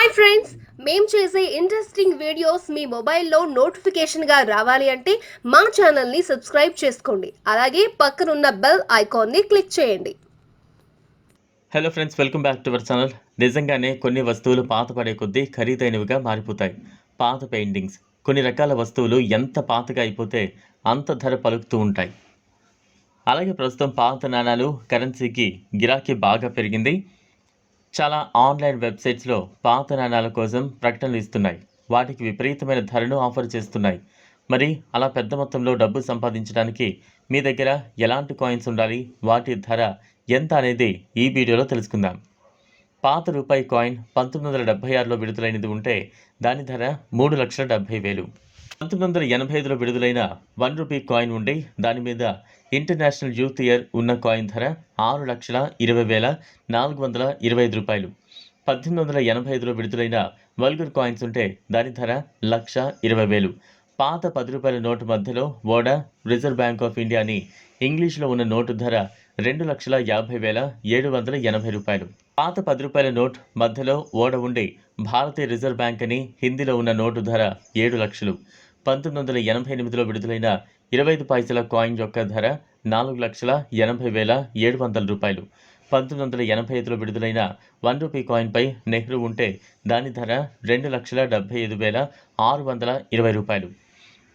Hi friends మేము చేసే interesting videos మీ మొబైల్లో నోటిఫికేషన్గా రావాలి అంటే మా ఛానల్ని సబ్స్క్రైబ్ చేసుకోండి. అలాగే పక్కనున్న బెల్ ఐకాన్ని క్లిక్ చేయండి. Hello friends welcome back to our channel నిజంగానే కొన్ని వస్తువులు పాత పడే కొద్దీ ఖరీదైనవిగా మారిపోతాయి. పాత పెయింటింగ్స్ కొన్ని రకాల వస్తువులు ఎంత పాతగా అయిపోతే అంత ధర పలుకుతూ ఉంటాయి. అలాగే ప్రస్తుతం పాత నాణాలు కరెన్సీకి గిరాకీ బాగా పెరిగింది. చాలా ఆన్లైన్ వెబ్సైట్స్లో పాత నాణాల కోసం ప్రకటనలు ఇస్తున్నాయి. వాటికి విపరీతమైన ధరను ఆఫర్ చేస్తున్నాయి. మరి అలా పెద్ద మొత్తంలో డబ్బు సంపాదించడానికి మీ దగ్గర ఎలాంటి కాయిన్స్ ఉండాలి? వాటి ధర ఎంత అనేది ఈ వీడియోలో తెలుసుకుందాం. పాత రూపాయి కాయిన్ పంతొమ్మిది వందల డెబ్బై ఆరులో విడుదలైనది ఉంటే దాని ధర మూడు లక్షల డెబ్బై వేలు. పంతొమ్మిది వందల ఎనభై ఐదులో విడుదలైన వన్ రూపీ కాయిన్ ఉండి దాని మీద ఇంటర్నేషనల్ యూత్ ఇయర్ ఉన్న కాయిన్ ధర ఆరు లక్షల ఇరవై వేల నాలుగు వందల ఇరవై ఐదు రూపాయలు. పద్దెనిమిది వందల ఎనభై ఐదులో విడుదలైన వల్గర్ కాయిన్స్ ఉంటే దాని ధర లక్ష ఇరవై వేలు. పాత పది రూపాయల నోటు మధ్యలో ఓడా రిజర్వ్ బ్యాంక్ ఆఫ్ ఇండియా అని ఇంగ్లీష్లో ఉన్న నోటు ధర రెండు లక్షల యాభై వేల ఏడు వందల ఎనభై రూపాయలు. పాత పది రూపాయల నోట్ మధ్యలో ఓడ ఉండి భారతీయ రిజర్వ్ బ్యాంక్ అని హిందీలో ఉన్న నోటు ధర ఏడు లక్షలు. పంతొమ్మిది వందల ఎనభై ఎనిమిదిలో విడుదలైన ఇరవై ఐదు పైసల కాయిన్ యొక్క ధర నాలుగు లక్షల ఎనభై వేల ఏడు వందల రూపాయలు. పంతొమ్మిది వందల ఎనభై ఐదులో విడుదలైన వన్ రూపీ కాయిన్పై నెహ్రూ ఉంటే దాని ధర రెండు లక్షల డెబ్బై ఐదు వేల ఆరు వందల ఇరవై రూపాయలు.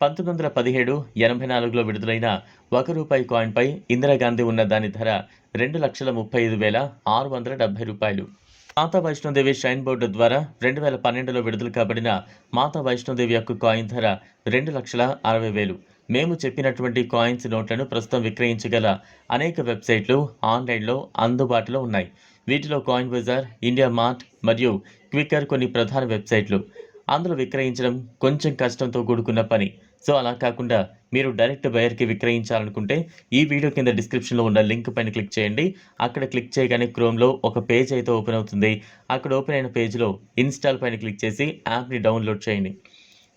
పంతొమ్మిది వందల పదిహేడు ఎనభై నాలుగులో విడుదలైన ఒక రూపాయి కాయిన్పై ఇందిరాగాంధీ ఉన్న దాని ధర రెండు లక్షల ముప్పై ఐదు వేల ఆరు వందల డెబ్బై రూపాయలు. మాతా వైష్ణోదేవి షైన్ బోర్డు ద్వారా రెండు వేల పన్నెండులో విడుదల కాబడిన మాతా వైష్ణోదేవి యొక్క కాయిన్ ధర రెండు లక్షల అరవై వేలు. మేము చెప్పినటువంటి కాయిన్స్ నోట్లను ప్రస్తుతం విక్రయించగల అనేక వెబ్సైట్లు ఆన్లైన్లో అందుబాటులో ఉన్నాయి. వీటిలో కాయిన్ బజార్ ఇండియా మార్ట్ మరియు క్విక్కర్ కొన్ని ప్రధాన వెబ్సైట్లు. అందులో విక్రయించడం కొంచెం కష్టంతో కూడుకున్న పని. సో అలా కాకుండా మీరు డైరెక్ట్ బయర్కి విక్రయించాలనుకుంటే ఈ వీడియో కింద డిస్క్రిప్షన్లో ఉన్న లింక్ పైన క్లిక్ చేయండి. అక్కడ క్లిక్ చేయగానే క్రోమ్లో ఒక పేజ్ అయితే ఓపెన్ అవుతుంది. అక్కడ ఓపెన్ అయిన పేజ్లో ఇన్స్టాల్ పైన క్లిక్ చేసి యాప్ని డౌన్లోడ్ చేయండి.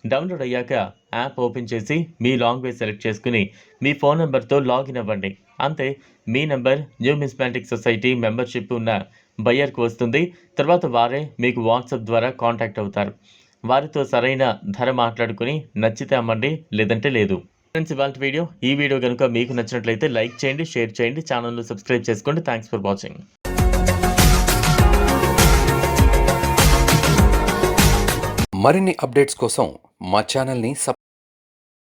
డౌన్లోడ్ అయ్యాక యాప్ ఓపెన్ చేసి మీ లాంగ్వేజ్ సెలెక్ట్ చేసుకుని మీ ఫోన్ నెంబర్తో లాగిన్ అవ్వండి. అంతే మీ number numismatic society membership ఉన్న బయ్యర్కి వస్తుంది. తర్వాత వారే మీకు వాట్సాప్ ద్వారా కాంటాక్ట్ అవుతారు. వారితో సరైన ధర మాట్లాడుకుని నచ్చితే అమ్మండి లేదంటే లేదు. ఫ్రెండ్స్ ఇవాళ వీడియో. ఈ వీడియో కనుక మీకు నచ్చినట్లయితే లైక్ చేయండి షేర్ చేయండి ఛానల్ను సబ్స్క్రైబ్ చేసుకోండి. థ్యాంక్స్ ఫర్ వాచింగ్ మరిన్ని అప్డేట్స్ కోసం మా ఛానల్ని సబ్